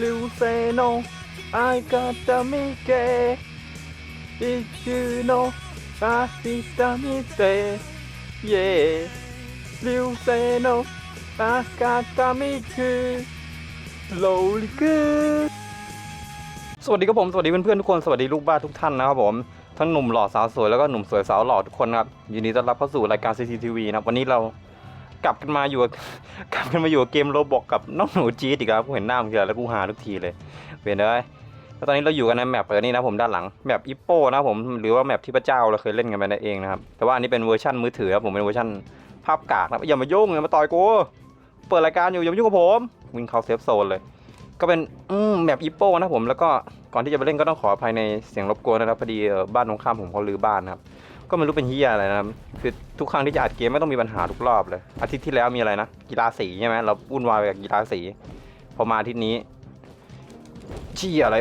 ริวเซโนอากาตามิเกอิคิโนอาซิตามิเตเยริวเซโนอากาตามิคือโลลิคือสวัสดีครับผม สวัสดีเพื่อนๆทุกคน สวัสดีลูกบ้านทุกท่านนะครับผมทั้งหนุ่มหล่อสาวสวยแล้วก็หนุ่มสวยสาวหล่อทุกคนครับยินดีต้อนรับเข้าสู่รายการ CCTV นะครับวันนี้เรา กลับกันมาอยู่กับกลับกันมาอยู่กับเกมโรบอกกับน้องหนูจี๊ดอีกแล้วกูเห็นหน้ามึงทีไรแล้วกูหาทุกทีเลยเปลี่ยนเลยแล้วตอนนี้เราอยู่กันในแมปเปิดนี่นะผมด้านหลังแมปอิปโป้นะผมหรือว่าแมปที่พระเจ้าเราเคยเล่นกันไปนั่นเองนะครับแต่ว่าอันนี้เป็นเวอร์ชันมือถือครับผมเป็นเวอร์ชันภาพกากนะครับอย่ามายุ่งอย่ามาต่อยกูเปิดรายการอยู่อย่ามายุ่งกับผมวิ่งเข้าเซฟโซนเลย ก็เป็นอแมปอิปโป้นะผมแล้วก็ก่อนที่จะไปเล่นก็ต้องขออภัยในเสียงรบกวนนะครับพอดีบ้านตรงข้ามผมเขารื้อบ้านนะครับ ก็ไม่รู้เป็นเฮียอะไรนะครับคือทุกครั้งที่จะอัดเกมไม่ต้องมีปัญหาทุกรอบเลย อาทิตย์ที่แล้วมีอะไรนะกีฬาสีใช่ไหมเราวุ่นวายกับกีฬาสี พอมาอาทิตย์นี้เชี่ยอะไร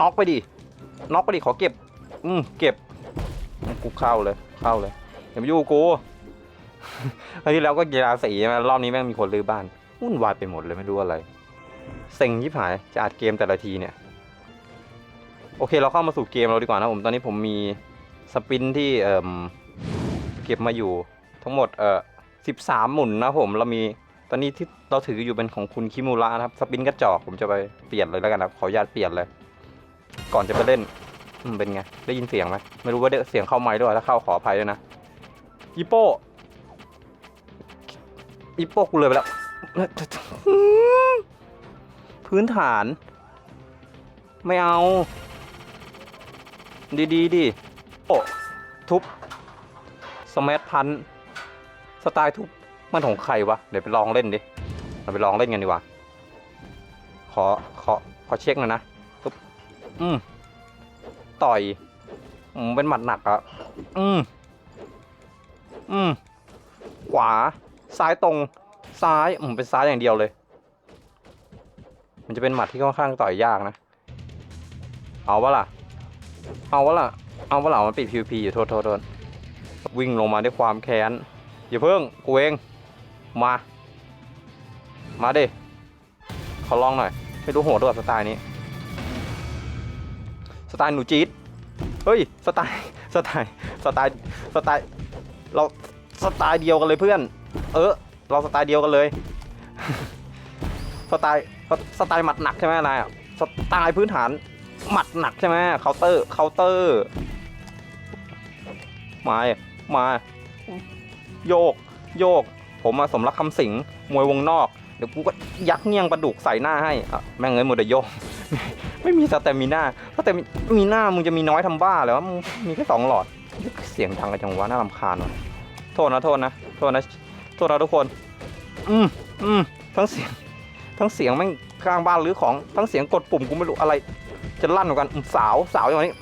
น็อกไปดิน็อกไปดิขอเก็บ อืมเก็บกูเข้าเลยเข้าเลยอย่ามายุ่งกับกูอาทิตย์แล้วก็กีฬาสีใช่ไหมรอบนี้แม่งมีคนรื้อบ้านวุ่นวายไปหมดเลยไม่รู้อะไรเซ็งยิบหายจะอัดเกมแต่ละทีเนี่ย โอเคเราเข้ามาสู่เกมเราดีกว่านะผมตอนนี้ผมมี สปินที่เอ่มเก็บมาอยู่ทั้งหมดเอ่อสิบสามหมุนนะผมเรามีตอนนี้ที่เราถืออยู่เป็นของคุณคิมูระนะครับสปินกระจอกผมจะไปเปลี่ยนเลยแล้วกันนะครับขออนุญาตเปลี่ยนเลย ก่อนจะไปเล่นเป็นไงได้ยินเสียงไหมไม่รู้ว่าเสียงเข้าไมค์ด้วยถ้าเข้าขออภัยด้วยนะอีโป้อีโป้กูเลยไปแล้วพื้นฐาน ไม่เอา ดีดีดิ ทุบสมัพันสไตล์ทุบมันของใครวะ เดี๋ยวไปลองเล่นดิ เราไปลองเล่นกันดีกว่า ขอ ขอ ขอเช็คหน่อยนะปุ๊บอืม ต่อยอืมเป็นหมัดหนักอะอืม อืม ขวา ซ้ายตรง ซ้าย อืม เป็นซ้ายอย่างเดียวเลย มันจะเป็นหมัดที่ค่อนข้างต่อยยากนะ เอาวะล่ะ เอาวะล่ะ เอาวะล่ะมันปิด PVP อยู่โทษโทษโทษวิ่งลงมาด้วยความแค้นอย่าเพิ่งกูเองมา มาดิขอลองหน่อย ไม่รู้โหดด้วยสไตล์นี้ สไตล์หนูจี๊ดเฮ้ยสไตล์สไตล์สไตล์สไตล์เราสไตล์เดียวกันเลยเพื่อน เออ เราสไตล์เดียวกันเลยสไตล์สไตล์หมัดหนักใช่ไหมนายอะสไตล์พื้นฐานหมัดหนักใช่ไหมเคาน์เตอร์เคาน์เตอร์ มามาโยก โยก ผมมาสมรักคำสิงมวยวงนอกเดี๋ยวกูก็ยักเงี้ยงประดุกใส่หน้าให้อะแม่งเอ้ยหมดแต่โยก ไม่มีสเตมิน่าถ้าแต่มีหน้ามึงจะมีน้อยทำบ้าเลยวะมึงมีแค่สองหลอดเสียงดังกันจังวะน่ารำคาญวะโทษนะโทษนะโทษนะโทษนะทุกคน อืมอืมทั้งเสียง ทั้งเสียงแม่งข้างบ้านหรือของทั้งเสียงกดปุ่มกูไม่รู้อะไรจะลั่นเหมือนกันสาวสาวอย่างนี้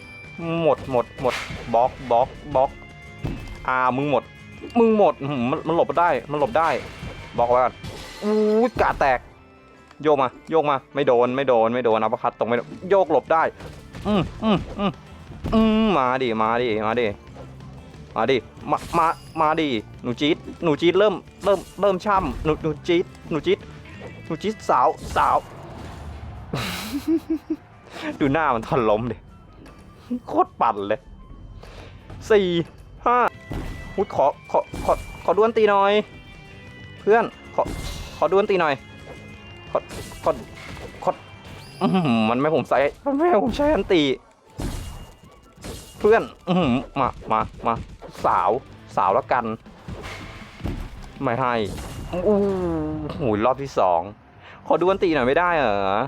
หมดหมดหมดบล็อกบล็อกบล็อก อ่ามึงหมด มึงหมดมันมันหลบได้ มันหลบได้ บอกไว้ก่อนอู้กาแตก โยกมา โยกมา ไม่โดน ไม่โดน ไม่โดนอัปคัดตรงไม่โยกหลบได้ อืมอืมอืมอืมมาดิ มาดิ มาดิ มาดิ มา มา มาดิ หนูจี๊ด หนูจี๊ดเริ่ม เริ่ม เริ่มช่ำหนูหนูจี๊ด หนูจี๊ด หนูจี๊ดสาว สาว ดูหน้ามันทอนล้มดิ โคตรปั่นเลยสี่ ห้าอุยขอขอขอขอดวนตีหน่อย เพื่อนขอขอดวนตีหน่อยขอขอขอมันไม่ผมใส่มันไม่ผมใช้อันตี เพื่อนอืมามามาสาวสาวแล้วกัน ไม่ให้อู้หูรอบที่สองขอดวนตีหน่อยไม่ได้เหรอ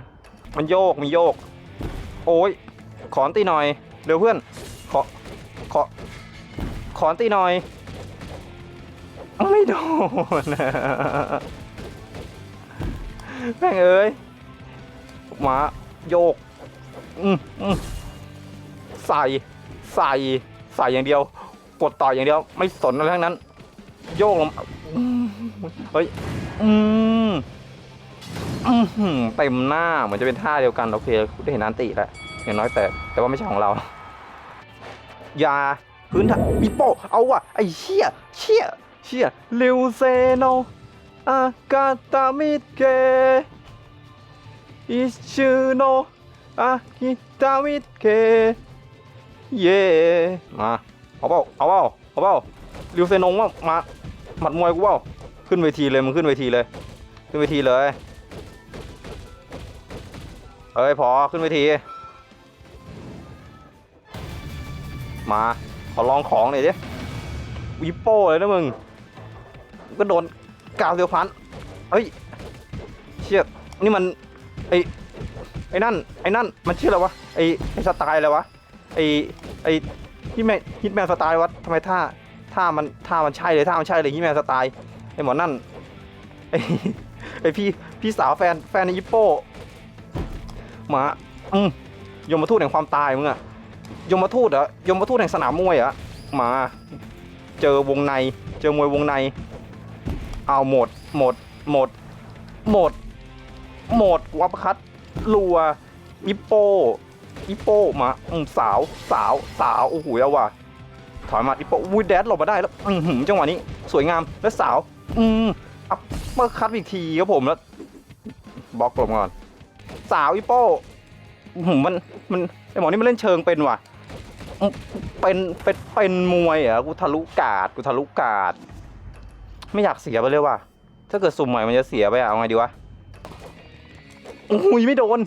มันโยกมีโยก โอ้ยขอนตีหน่อยเร็วเพื่อน ขอขอขอนตีหน่อย ไม่โดนแม่งเอ้ยหมาโยกอืมอืมใส่ใส่ใส่อย่างเดียว กดต่อยอย่างเดียว ไม่สนอะไรทั้งนั้น โยกลงเฮ้ยอืมเต็มหน้าเหมือนจะเป็นท่าเดียวกันโอเคได้เห็นอันติแล้วอย่างน้อยแต่แต่ว่าไม่ใช่ของเรา ยาพื้นฐานปีโป้เอาว่ะไอ้เชี่ยเชี่ย เชี่ยลิวเซโนอากาตามิเกอิชูโนอาฮิตามิเกเย่มาเอาเปล่าเอาเปล่าเอาเปล่าริวเซนงว่ามาหมัดมวยกูเปล่าขึ้นเวทีเลยมึงขึ้นเวทีเลย ขึ้นเวทีเลยเอ้ยพอขึ้นเวที มาขอลองของหน่อยดิวิปโป้เลยนะมึง ก็โดนกาวเดียวพันเฮ้ยเชี่ยนี่มันไอไอ้นั่นไอ้นั่นมันชื่ออะไรวะไอไอสไตล์อะไรวะไอไอฮิตแมนฮิตแมนสไตล์วะทำไมท่าท่ามันท่ามันใช่เลยท่ามันใช่เลยฮิตแมนสไตล์ไอหมอนั่นไอไอพี่พี่สาวแฟนแฟนในยิปโป้หมาอืมยมมาทูตแห่งความตายมึงอะยมทูตเหรอยมทูตแห่งสนามมวยเหรอมา เจอวงใน เจอมวยวงใน เอาหมด หมด หมด หมด หมดวับคัดรัวอิปโปอิปโปมาอืมสาวสาวสาวโอ้โหเอาว่ะถอยมาอิปโปวูดแดดหลบมาได้แล้วอือหือจังหวะนี้สวยงามแล้วสาว อืมอัปเปอร์คัดอีกทีครับผมแล้วบล็อกลงก่อน สาวอิปโป้หือมันมันไอหมอนี่มันเล่นเชิงเป็นว่ะเป็นเป็นเป็นมวยเหรอะกูทะลุกาดกูทะลุกาด ไม่อยากเสียไปเลยว่ะ ถ้าเกิดสุ่มใหม่มันจะเสียไปอะเอาไงดีวะโอ้ยไม่โดน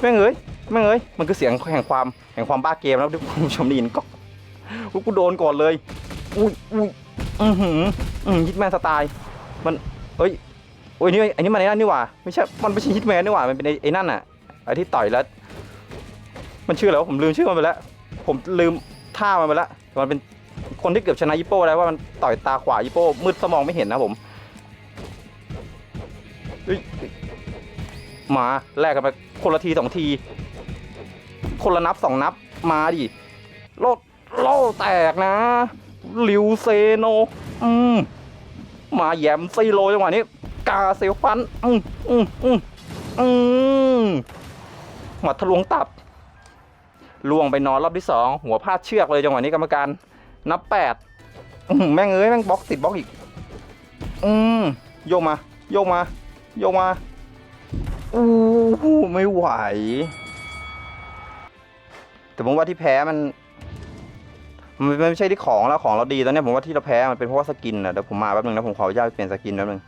แม่งเอ้ย แม่งเอ้ย มันคือเสียงแห่งความแห่งความบ้าเกมแล้วที่คุณผู้ชมได้ยินก็กูโดนก่อนเลย อุ้ยอุ้ยอือหืออืมฮิตแมนสไตล์ มันเอ้ยโอ้ยนี่ไอ้นี่มันไอ้นั่นนี่หว่า ไม่ใช่ มันไม่ใช่ฮิตแมนนี่หว่า มันเป็นไอ้ไอ้นั่นอะไอ้ที่ต่อยแล้ว มันชื่ออะไรวะผมลืมชื่อมันไปแล้ว ผมลืมท่ามันไปแล้วแต่มันเป็น คนที่เกือบชนะยิปโป้แล้วว่ามันต่อยตาขวายิปโป้มืดสมองไม่เห็นนะผมมาแลกกันไปคนละทีสองที คนละนับสองนับมาดิโลดโลแตกนะลิวเซโน อืมมาแยมซีโรจังหวะนี้ กาเซลฟัน อืมอืมอืมอืมหมัดทะลวงตับล่วงไปนอนรอบที่สองหัวพาดเชือกเลยจังหวะนี้กรรมการ นับแปดแม่งเอ้ยแม่งบล็อกติดบล็อกอีก อืมโยกมา โยกมา โยกมาอู้หูไม่ไหว แต่ผมว่าที่แพ้มันมันไม่ใช่ที่ของแล้วของเราดีตอนนี้ผมว่าที่เราแพ้มันเป็นเพราะว่าสกินอะเดี๋ยวผมมาแป๊บนึงนะผมขออนุญาตเปลี่ยนสกินแป๊บนึง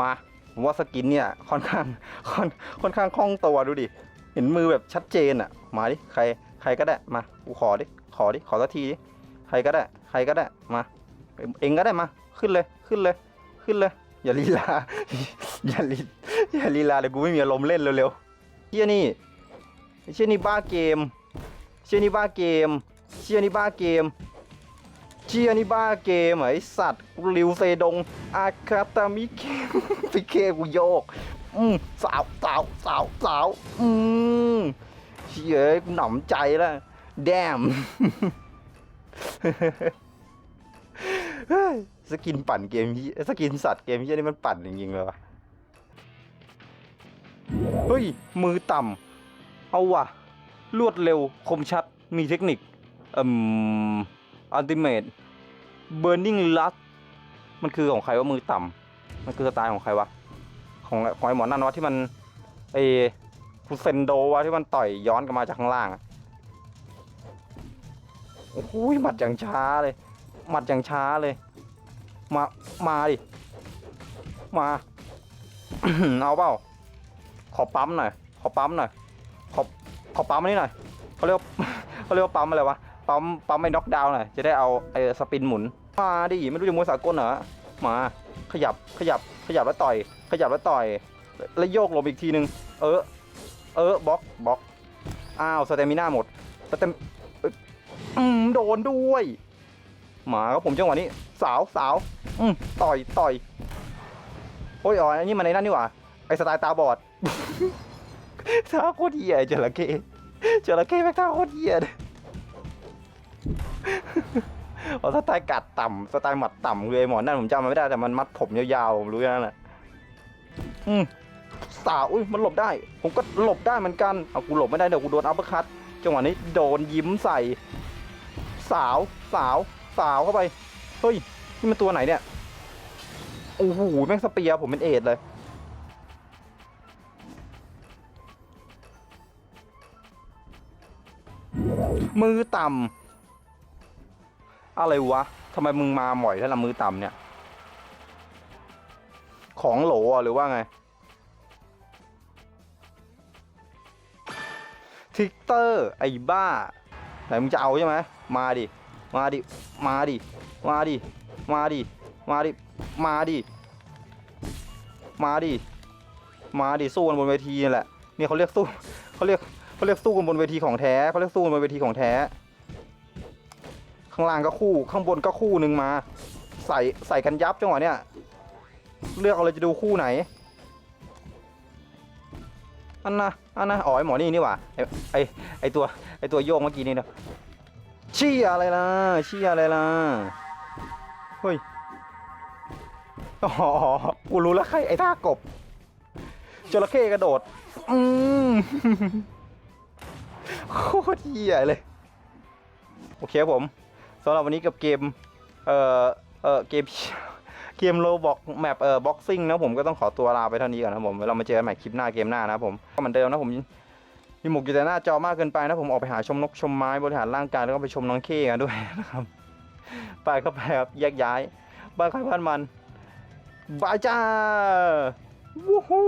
มาผมว่าสกินเนี่ยค่อนข้างค่อนค่อนข้างคล่องตัวดูดิ เห็นมือแบบชัดเจนอะ มาดิใครใครก็ได้มากูขอดิขอดิขอสักทีดิ ใครก็ได้ ใครก็ได้ มา เองก็ได้มา ขึ้นเลย ขึ้นเลย ขึ้นเลย อย่าลีลา อย่าลีอย่าลีลาเลยกูไม่มีอารมณ์เล่นเร็วๆเชี่ยนี่เชี่ยนี่บ้าเกม เชี่ยนี่บ้าเกม เชี่ยนี่บ้าเกม เชี่ยนี่บ้าเกมไอสัตว์กูริวเซดง อาคาตามิเกมฟิเคกูโยก อืมสาวสาวสาวสาวอืมเชี่ยกูหนำใจแล้วแดม สกินปั่นเกมพี่สกินสัตว์เกมพี่นี่มันปั่นจริงๆเลยวะเฮ้ย มือต่ำเอาว่ะ รวดเร็ว คมชัด มีเทคนิคอืมอัลติเมทเบ r ร์นิ่งลัสมันคือของใครว่ามือต่ำมันคือสไตล์ของใครวะ ของของไอหมอนั่นวะที่มันไอฟูเซนโดวะที่มันต่อยย้อนกลับมาจากข้างล่างอะ โอ้โหหมัดอย่างช้าเลย หมัดอย่างช้าเลย มา มาดิ มา เอาเปล่า ขอปั๊มหน่อย ขอปั๊มหน่อย ขอ ขอปั๊มอันนี้หน่อยเขาเรียกเขาเรียกว่าปั๊มอะไรวะ ปั๊ม ปั๊มไอ้น็อกดาวน์หน่อย จะได้เอาไอ้สปินหมุน มาดิ ไม่รู้จะมวยสากลเหรอ มา ขยับ ขยับ ขยับแล้วต่อย ขยับแล้วต่อย แล้วโยกหลบอีกทีนึง เออ เออบล็อก บล็อก อ้าว สเตมิน่าหมดสเตม อืมโดนด้วยหมาครับผมจังหวะนี้ สาวสาวอืมต่อยต่อยโอ้ยอ๋ออันนี้มันในนั่นนี่หว่า ไอสไตล์ตาบอด ท่าโคตรเหี้ยจระเข้จระเข้แม่งท่าโคตรเหี้ยเลยเอาสไตล์กัดต่ำสไตล์หมัดต่ำเลยหมอนั่นผมจำมันไม่ได้แต่มันมัดผมยาวๆผมรู้แค่นั้นแหละอืมสาวอุ้ยมันหลบได้ ผมก็หลบได้เหมือนกันเอากูหลบไม่ได้เดี๋ยวกูโดนอัปเปอร์คัตจังหวะนี้โดนยิ้มใส่ สาวสาวสาวเข้าไป เฮ้ย นี่มันตัวไหนเนี่ย โอ้โห แม่งสเปียผมเป็นเอดเลย มือต่ำอะไรวะทำไมมึงมาหม่อยถ้าละมือต่ำเนี่ย ของโหลหรือว่าไงทิกเตอร์ ไอ้บ้า ไหนมึงจะเอาใช่ไหม มาดิ มาดิ มาดิ มาดิ มาดิ มาดิ มาดิ มาดิ มาดิ สู้กันบนเวทีนี่แหละ นี่เขาเรียกสู้เขาเรียกเขาเรียกสู้กันบนเวทีของแท้เขาเรียกสู้กันบนเวทีของแท้ ข้างล่างก็คู่ ข้างบนก็คู่หนึ่งมา ใส่ใส่กันยับจังหวะเนี้ย เลือกเอาเลยจะดูคู่ไหน อันนะอันนะอ๋อไอหมอนี่นี่หว่าไอไอไอตัวไอตัวโยงเมื่อกี้นี่นะ เชี่ยอะไรล่ะเชี่ยอะไรล่ะเฮ้ยอ๋อกูรู้แล้วใครไอ้ท่ากบจระเข้กระโดด อืมโคตรเหี้ยเลย โอเคครับผมสำหรับวันนี้กับเกม เอ่อ เอ่อ เกม เกมโลบอกแมปเอ่อบ็อกซิ่งนะผมก็ต้องขอตัวลาไปเท่านี้ก่อนนะผมเรามาเจอกันใหม่คลิปหน้าเกมหน้านะผมก็เหมือนเดิมนะผม มีหมกอยู่แต่หน้าจอมากเกินไปนะผมออกไปหาชมนกชมไม้บริหารร่างกายแล้วก็ไปชมน้องเข้กันด้วยนะครับไปเข้าไปครับแยกย้ายบ้านใครบ้านมันบายจ้าวู้ฮู้